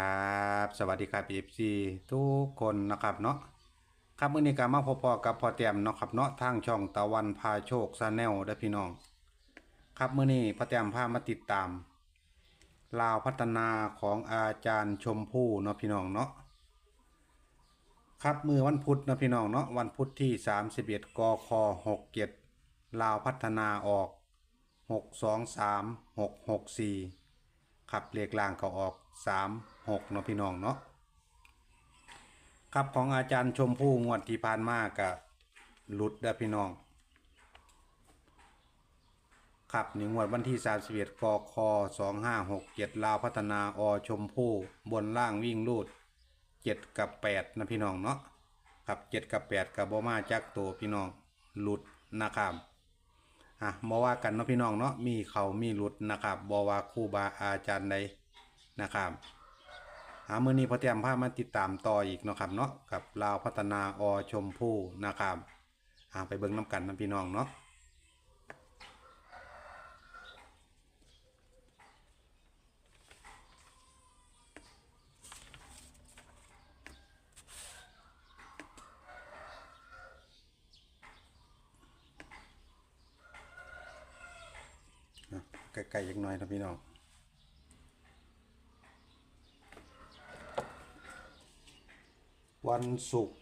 ครับสวัสดีครับ FC ทุกคนนะครับเนาะครับมื้อนี้ก็มาพบๆกับพอแต้มเนาะครับเนาะทางช่องตะวันพาโชคซาแนลเด้พี่น้อง ครับมื้อนี้พอแต้มพามาติดตาม ลาวพัฒนาของอาจารย์ชมพู่เนาะพี่น้องเนาะครับมือวันพุธเนาะพี่น้องเนาะวันพุธที่ 31กค67ลาวพัฒนาออก 623 664ครับเลขล่างก็ออกสาม หกเนาะพี่น้องเนาะครับของอาจารย์ชมพู่งวดที่ผ่านมากับหลุดเด้อพี่น้อง ครับในงวดวันที่31กค2567ลาวพัฒนาอชมพู่บนล่างวิ่งรูด7กับ8นะพี่น้องเนาะครับ7กับ8กับบ่มาจักตัวพี่น้องหลุดนะครับอะบ่ว่ากันเนาะพี่น้องเนาะมีเขามีหลุดนะครับบ่ว่าครูบาอาจารย์ใดนะครับ หามือนี้พอเตรียมพามาติดตามต่ออีกเนาะครับเนาะกับลาวพัฒนาอชมพู่นะครับอ่าไปเบิ่งน้ำกันนะพี่น้องเนาะอะใกล้ๆอีกหน่อยนะพี่น้อง วันศุกร์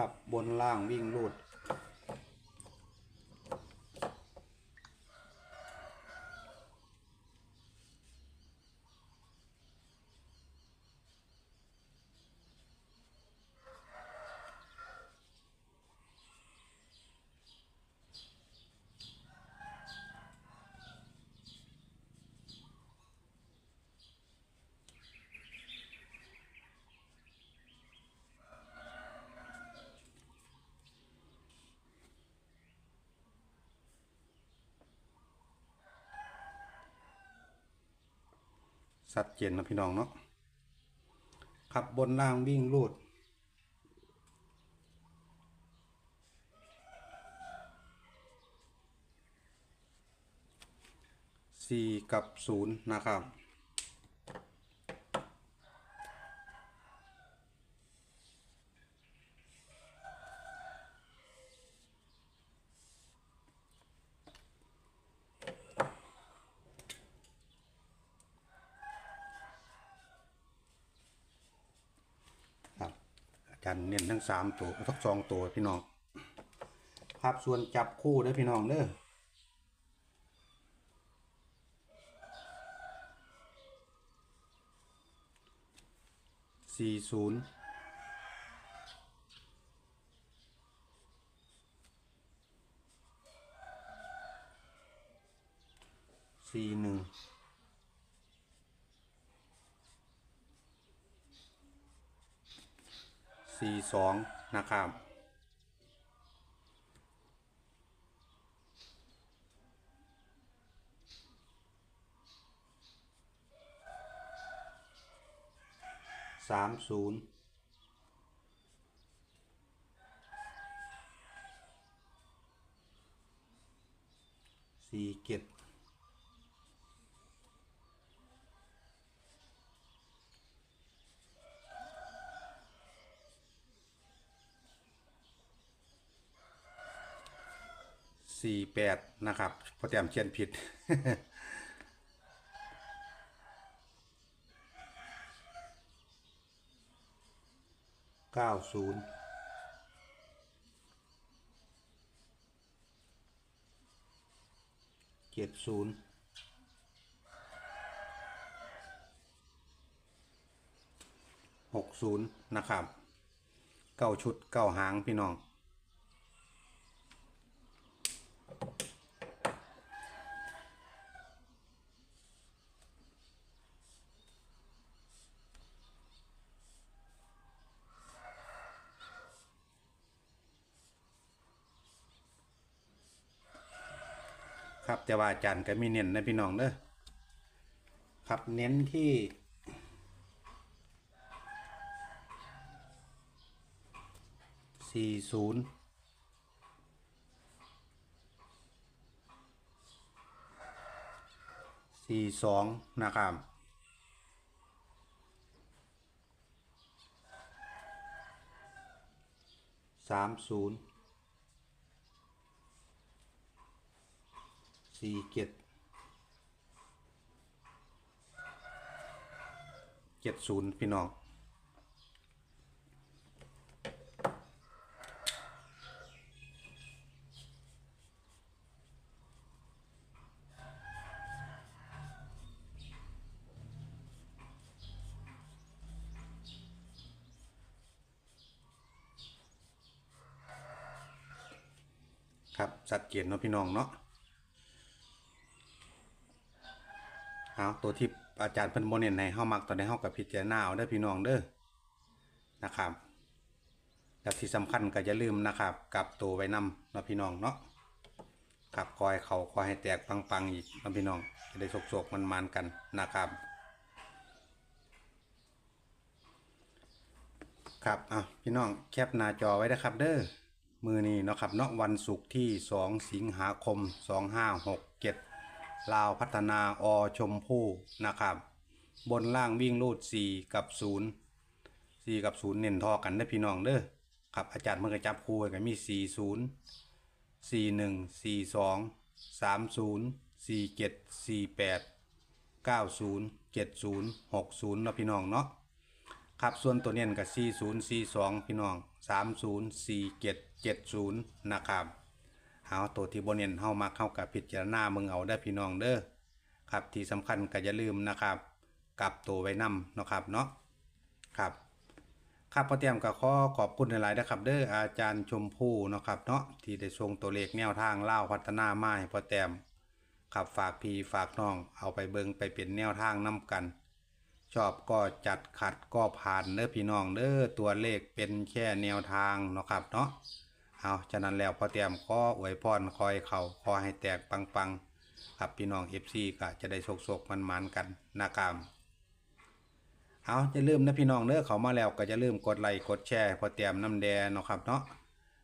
ครับ บนล่างวิ่งรูด สัดเจนนะพี่น้องเนาะขับบนล่างวิ่งรูดสี่กับศูนย์นะครับครับ อาจารย์เน้นทั้งสามตัวทั้งสองตัวพี่น้องครับส่วนจับคู่เด้อพี่น้องเด้อสี่ศูนย์สี่หนึ่ง สี่สองนะครับสามศูนย์สี่เจ็ด สี่แปดนะครับพอเตรียมเขียนผิด เก้าศูนย์เจ็ดศูนย์หกศูนย์นะครับเก้าชุดเก้าหางพี่น้อง ครับ แต่ว่าอาจารย์ก็มีเน้นนะพี่น้องเด้อครับเน้นที่สี่ศูนย์สี่สองนะครับสามศูนย์ สี่เจ็ดเจ็ดศูนย์พี่น้องครับสัดเกียรเนาะพี่น้องเนาะ เอาตัวที่อาจารย์เพิ่นบ่เน้นให้เฮามักตอนนี้เฮากับพิจารณาเอาเด้พี่น้องเด้อนะครับแล้วที่สำคัญก็อย่าลืมนะครับกลับตัวไว้นำเนาะพี่น้องเนาะครับคอยเขาคอยให้แตกปังๆอีกเนาะพี่น้องจะได้โศกๆมันๆกันนะครับครับอะพี่น้องแคปหน้าจอไว้นะครับเด้อมือนี้เนาะครับเนาะวันศุกร์ที่ 2 สิงหาคม 2567 ลาวพัฒนาอชมพู่นะครับ บนล่างวิ่งรูด 4 กับ 0 4 กับ 0 เน้นทอกันได้พี่น้องเด้อครับอาจารย์เมื่อกี้จับคู่ไว้ก็มี 40 41 42 30 47 48 90 70 60นะพี่น้องเนาะครับส่วนตัวเน้นกับ4042 พี่น้อง 304770 นะครับ เอาตัวที่บนเน้นเฮามาเข้ากับพิจารณามืองเอาได้พี่น้องเด้อครับที่สำคัญก็อย่าลืมนะครับกลับตัวไว้นำเนาะครับเนาะครับครับพอเตรียมก็ขอขอบคุณหลายๆนะครับ เด้ออาจารย์ชมพู่เนาะครับเนาะที่ได้ส่งตัวเลขแนวทางเล่าพัฒนาไม้พอเตรียมครับฝากพี่ฝากน้อง เอาไปเบิงไปเป็นแนวทางนํกัน ชอบก็จัดขัดก็ผ่านเด้อพี่น้องเด้อตัวเลขเป็นแค่แนวทางเนาะครับเนาะ เอาฉะนั้นแล้วพอเตรียมขออวยพรคอยเข่าขอให้แตกปังๆครับพี่น้อง FC ก็จะได้โศกๆมันๆกันนะครับเอาจะลืมนะพี่น้องเด้อเขามาแล้วก็จะลืมกดไลค์กดแชร์พอเตรียมน้ำแดงเนาะครับเนาะ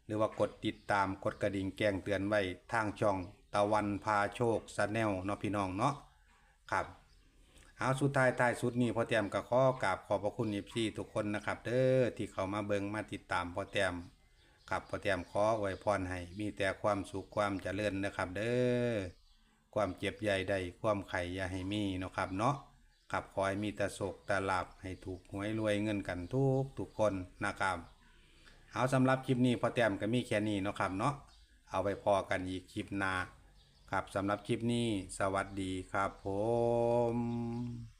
หรือว่ากดติดตามกดกระดิ่งแจ้งเตือนไว้ทางช่องตะวันพาโชคชาแนลเนาะพี่น้องเนาะครับเอาสุดท้ายท้ายสุดนี้พอแต้มก็ข้อกราบขอบพระคุณเอฟซีทุกคนนะครับเด้อที่เขามาเบิงมาติดตามพอแต้ม กับพอแต้มขออวยพรให้ มีแต่ความสุขความเจริญนะครับเด้อความเจ็บใหญ่ใดความไข่อย่าให้มีนะครับเนาะขับคอยมีแต่โศกแต่ลาบให้ถูกหวยรวยเงินกันทุกทุกคนนะครับเอาสำหรับคลิปนี้พอแต้มก็มีแค่นี้นะครับเนาะเอาไปพอกันอีกคลิปหน้าครับสำหรับคลิปนี้สวัสดีครับผม